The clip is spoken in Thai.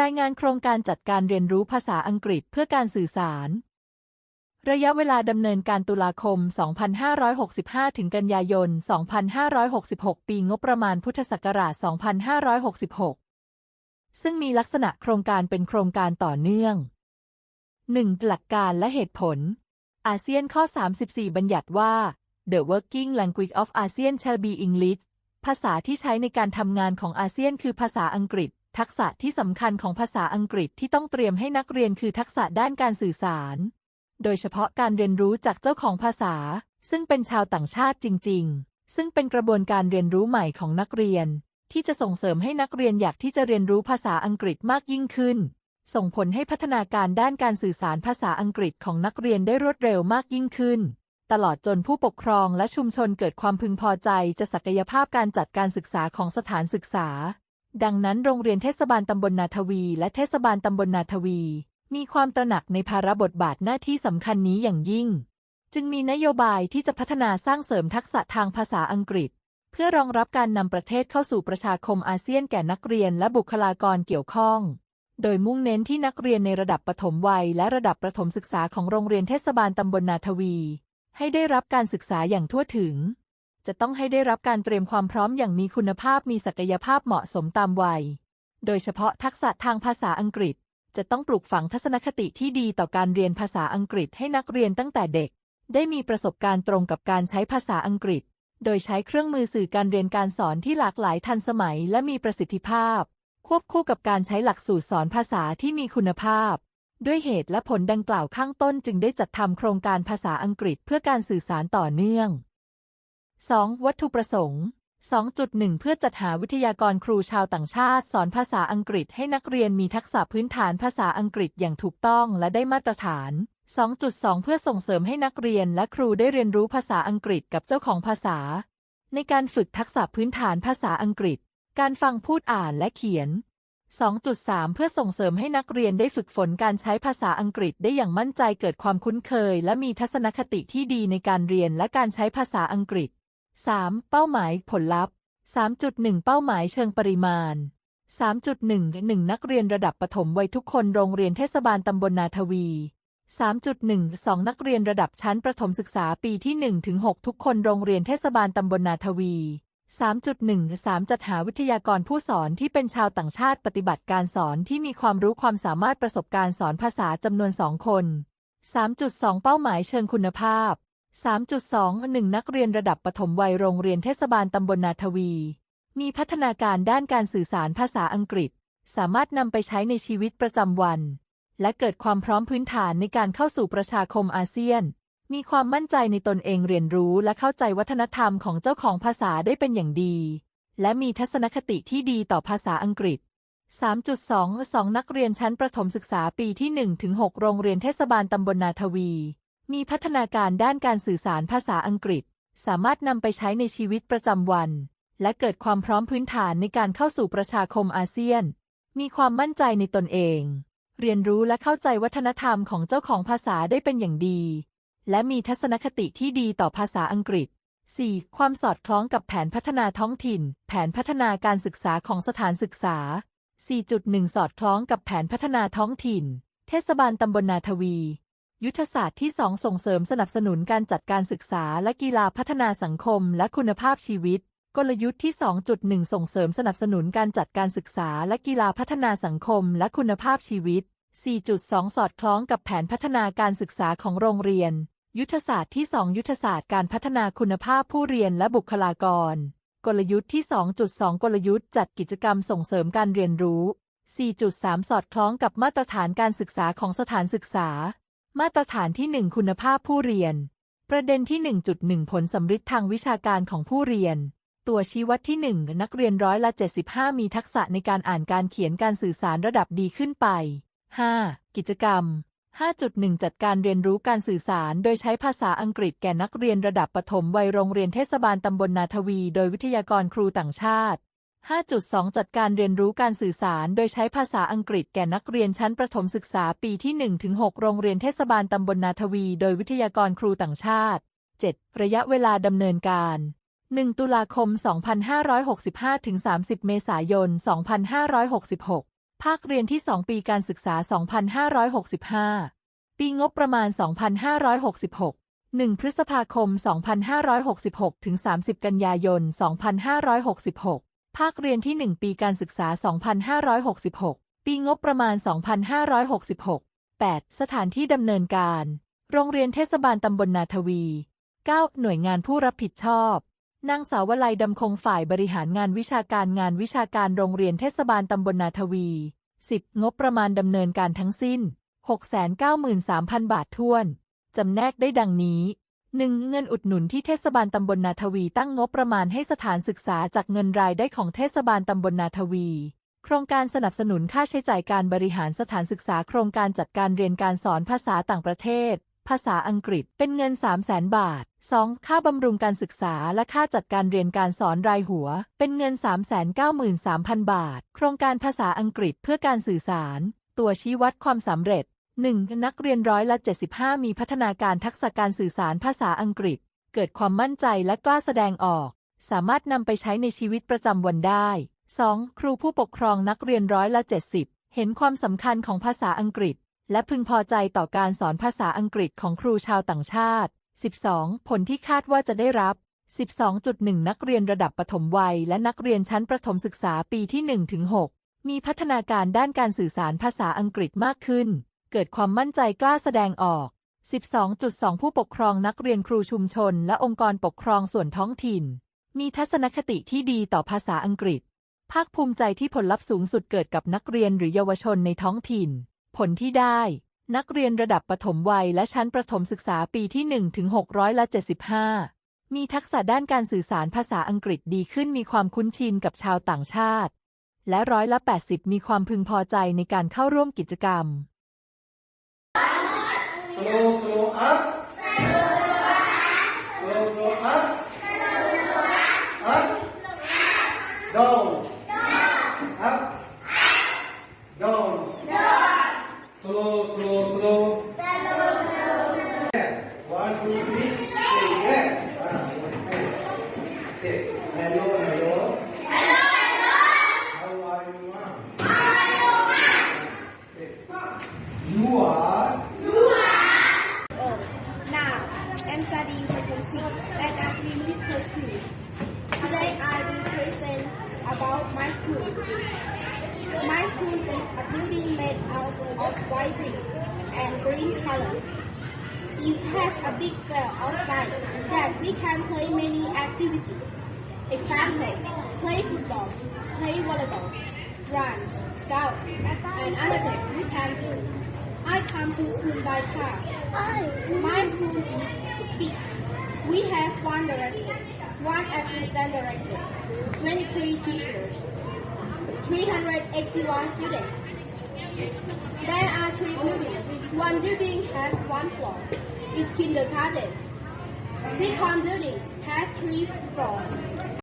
รายงานโครงการจัดการเรียนรู้ภาษาอังกฤษเพื่อการสื่อสาร ระยะเวลาดำเนินการตุลาคม 2565 ถึงกันยายน 2566 ปีงบประมาณพุทธศักราช 2566 ซึ่งมีลักษณะโครงการเป็นโครงการต่อเนื่อง 1. หลักการและเหตุผล อาเซียนข้อ 34 บัญญัติว่า The working language of ASEAN shall be English ภาษาที่ใช้ในการทำงานของอาเซียนคือภาษาอังกฤษ ทักษะที่สำคัญของภาษาอังกฤษที่ต้องเตรียมให้นักเรียนคือทักษะด้านการสื่อสาร โดยเฉพาะการเรียนรู้จากเจ้าของภาษา ซึ่งเป็นชาวต่างชาติจริง ๆ ซึ่งเป็นกระบวนการเรียนรู้ใหม่ของนักเรียน ที่จะส่งเสริมให้นักเรียนอยากที่จะเรียนรู้ภาษาอังกฤษมากยิ่งขึ้น ส่งผลให้พัฒนาการด้านการสื่อสารภาษาอังกฤษของนักเรียนได้รวดเร็วมากยิ่งขึ้นตลอดจนผู้ปกครองและชุมชนเกิดความพึงพอใจจะศักยภาพการจัดการศึกษาของสถานศึกษา ดังนั้นโรงเรียนเทศบาลตำบลนาทวี และเทศบาลตำบลนาทวี มีความตระหนักในภาระบทบาทหน้าที่สำคัญนี้อย่างยิ่ง จึงมีนโยบายที่จะพัฒนาสร้างเสริมทักษะทางภาษาอังกฤษ เพื่อรองรับการนำประเทศเข้าสู่ประชาคมอาเซียนแก่นักเรียนและบุคลากรเกี่ยวข้อง โดยมุ่งเน้นที่นักเรียนในระดับปฐมวัย และระดับประถมศึกษาของโรงเรียนเทศบาลตำบลนาทวี ให้ได้รับการศึกษาอย่างทั่วถึง จะต้องให้ได้รับการเตรียมความพร้อมอย่างมีคุณภาพมีศักยภาพเหมาะสมตามวัย โดยเฉพาะทักษะทางภาษาอังกฤษ จะต้องปลูกฝังทัศนคติที่ดีต่อการเรียนภาษาอังกฤษให้นักเรียนตั้งแต่เด็ก ได้มีประสบการณ์ตรงกับการใช้ภาษาอังกฤษ โดยใช้เครื่องมือสื่อการเรียนการสอนที่หลากหลายทันสมัยและมีประสิทธิภาพ ควบคู่กับการใช้หลักสูตรสอนภาษาที่มีคุณภาพด้วยเหตุและผลดังกล่าวข้างต้นจึงได้จัดทำโครงการภาษาอังกฤษเพื่อการสื่อสารต่อเนื่อง 2. วัตถุประสงค์ 2.1 เพื่อจัดหาวิทยากรครูชาวต่างชาติ สอนภาษาอังกฤษให้นักเรียนมีทักษะพื้นฐานภาษาอังกฤษอย่างถูกต้องและได้มาตรฐาน 2.2 เพื่อส่งเสริมให้นักเรียนและครูได้เรียนรู้ภาษาอังกฤษกับเจ้าของภาษา ในการฝึกทักษะพื้นฐานภาษาอังกฤษ การฟังพูดอ่านและเขียน 2.3 เพื่อส่งเสริมให้นักเรียนได้ฝึกฝนการใช้ภาษาอังกฤษได้อย่างมั่นใจเกิดความคุ้นเคย และมีทัศนคติที่ดีในการเรียนและการใช้ภาษาอังกฤษ 3. เป้าหมายผลลัพธ์ 3.1 เป้าหมายเชิงปริมาณ 3.1 1 นักเรียนระดับประถมวัยทุกคนโรงเรียนเทศบาลตำบลนาทวี 3.1 2 นักเรียนระดับชั้นประถมศึกษาปีที่1ถึง6ทุกคนโรงเรียนเทศบาลตำบลนาทวี 3.1 3 จัดหาวิทยากรผู้สอนที่เป็นชาวต่างชาติปฏิบัติการสอนที่มีความรู้ความสามารถประสบการณ์สอนภาษาจำนวน 2 คน 3.2 เป้าหมายเชิงคุณภาพ 3.2 1 นักเรียนระดับปฐมวัยโรงเรียนเทศบาลตำบลนาทวี มีพัฒนาการด้านการสื่อสารภาษาอังกฤษ สามารถนำไปใช้ในชีวิตประจำวัน และเกิดความพร้อมพื้นฐานในการเข้าสู่ประชาคมอาเซียน มีความมั่นใจในตนเองเรียนรู้และเข้าใจวัฒนธรรมของเจ้าของภาษาได้เป็นอย่างดี และมีทัศนคติที่ดีต่อภาษาอังกฤษ 3.2 2 นักเรียนชั้นประถมศึกษาปีที่1ถึง6โรงเรียนเทศบาลตำบลนาทวี มีพัฒนาการด้านการสื่อสารภาษาอังกฤษ สามารถนำไปใช้ในชีวิตประจำวัน และเกิดความพร้อมพื้นฐานในการเข้าสู่ประชาคมอาเซียน มีความมั่นใจในตนเอง เรียนรู้และเข้าใจวัฒนธรรมของเจ้าของภาษาได้เป็นอย่างดี และมีทัศนคติที่ดีต่อภาษาอังกฤษ 4. ความสอดคล้องกับแผนพัฒนาท้องถิ่น แผนพัฒนาการศึกษาของสถานศึกษา 4.1 สอดคล้องกับแผนพัฒนาท้องถิ่น เทศบาลตำบลนาทวี ยุทธศาสตร์ที่ 2 ส่งเสริมสนับสนุนการจัดการศึกษาและกีฬาพัฒนาสังคมและคุณภาพชีวิต กลยุทธ์ที่ 2.1 ส่งเสริมสนับสนุนการจัดการศึกษาและกีฬาพัฒนาสังคมและคุณภาพชีวิต 4.2 สอดคล้องกับแผนพัฒนาการศึกษาของโรงเรียน ยุทธศาสตร์ที่ 2 ยุทธศาสตร์การพัฒนาคุณภาพผู้เรียนและบุคลากร กลยุทธ์ที่ 2.2 กลยุทธ์จัดกิจกรรมส่งเสริมการเรียนรู้ 4.3 สอดคล้องกับมาตรฐานการศึกษาของสถานศึกษา มาตรฐานที่ 1 คุณภาพผู้เรียน ประเด็นที่ 1.1 ผลสำฤทธิ์ทางวิชาการของผู้เรียน ตัวชี้วัดที่ 1 นักเรียนร้อยละ 75 มีทักษะในการอ่านการเขียนการสื่อสารระดับดีขึ้นไป 5. กิจกรรม 5.1 จัดการเรียนรู้การสื่อสาร โดยใช้ภาษาอังกฤษแก่นักเรียนระดับประถมวัยโรงเรียนเทศบาลตำบลนาทวี โดยวิทยากรครูต่างชาติ 5.2 จัดการเรียนรู้การสื่อสารโดยใช้ภาษาอังกฤษแก่นักเรียนชั้นประถมศึกษาปีที่ 1-6 โรงเรียนเทศบาลตำบลนาทวี โดยวิทยากรครูต่างชาติ 7. ระยะเวลาดำเนินการ 1 ตุลาคม 2565 ถึง 30 เมษายน 2566 ภาคเรียนที่ 2 ปีการศึกษา 2565 ปีงบประมาณ 2566 1 พฤษภาคม 2566 ถึง 30 กันยายน 2566 ภาคเรียนที่ 1 ปีการศึกษา 2566 ปีงบประมาณ 2566 8. สถานที่ดำเนินการ โรงเรียนเทศบาลตำบลนาทวี 9. หน่วยงานผู้รับผิดชอบ นางสาววลัยดำคงฝ่ายบริหารงานวิชาการงานวิชาการโรงเรียนเทศบาลตำบลนาทวี 10. งบประมาณดำเนินการทั้งสิ้น 693,000 บาทท้วน จำแนกได้ดังนี้ 1. เงินอุดหนุนที่เทศบาลตำบลนาทวีตั้งงบประมาณให้สถานศึกษาจากเงินรายได้ของเทศบาลตำบลนาทวี โครงการสนับสนุนค่าใช้จ่ายการบริหารสถานศึกษาโครงการจัดการเรียนการสอนภาษาต่างประเทศ ภาษาอังกฤษเป็นเงิน 3 0 0แสนบาท 2. ค่าบำรุงการศึกษาและค่าจัดการเรียนการสอนรายหัว เป็นเงิน 393,000 บาท โครงการภาษาอังกฤษเพื่อการสื่อสาร ตัวชี้วัดความสำเร็จ 1. นักเรียนร้อยละ 75 มีพัฒนาการทักษะการสื่อสารภาษาอังกฤษ เกิดความมั่นใจและกล้าแสดงออก สามารถนำไปใช้ในชีวิตประจำวันได้ 2. ครูผู้ปกครองนักเรียนร้อยละ 70 เห็นความสำคัญของภาษาอังกฤษ และพึงพอใจต่อการสอนภาษาอังกฤษของครูชาวต่างชาติ 12. ผลที่คาดว่าจะได้รับ 12.1 นักเรียนระดับประถมวัย และนักเรียนชั้นประถมศึกษาปีที่1-6มีพัฒนาการด้านการสื่อสารภาษาอังกฤษมากขึ้น เกิดความมั่นใจกล้าแสดงออก 12.2 ผู้ปกครองนักเรียนครูชุมชน และองค์กรปกครองส่วนท้องถิ่น มีทัศนคติที่ดีต่อภาษาอังกฤษ ภาคภูมิใจที่ผลลัพธ์สูงสุดเกิดกับนักเรียนหรือเยาวชนในท้องถิ่น ผลที่ได้ นักเรียนระดับประถมวัยและชั้นประถมศึกษาปีที่1ถึง600ละ75 มีทักษะด้านการสื่อสารภาษาอังกฤษดีขึ้นมีความคุ้นชินกับชาวต่างชาติ และร้อยละ 80 มีความพึงพอใจในการเข้าร่วมกิจกรรม slow slow up at District School. Today I will present about my school. My school is a building made out of white brick and green color. It has a big field outside that we can play many activities. Example, play football, play volleyball, run, scout, and other things we can do. I come to school by car. My school is big. We have one director, one assistant director, 23 teachers, 381 students. There are three buildings. One building has one floor. It's kindergarten. Second building has three floors.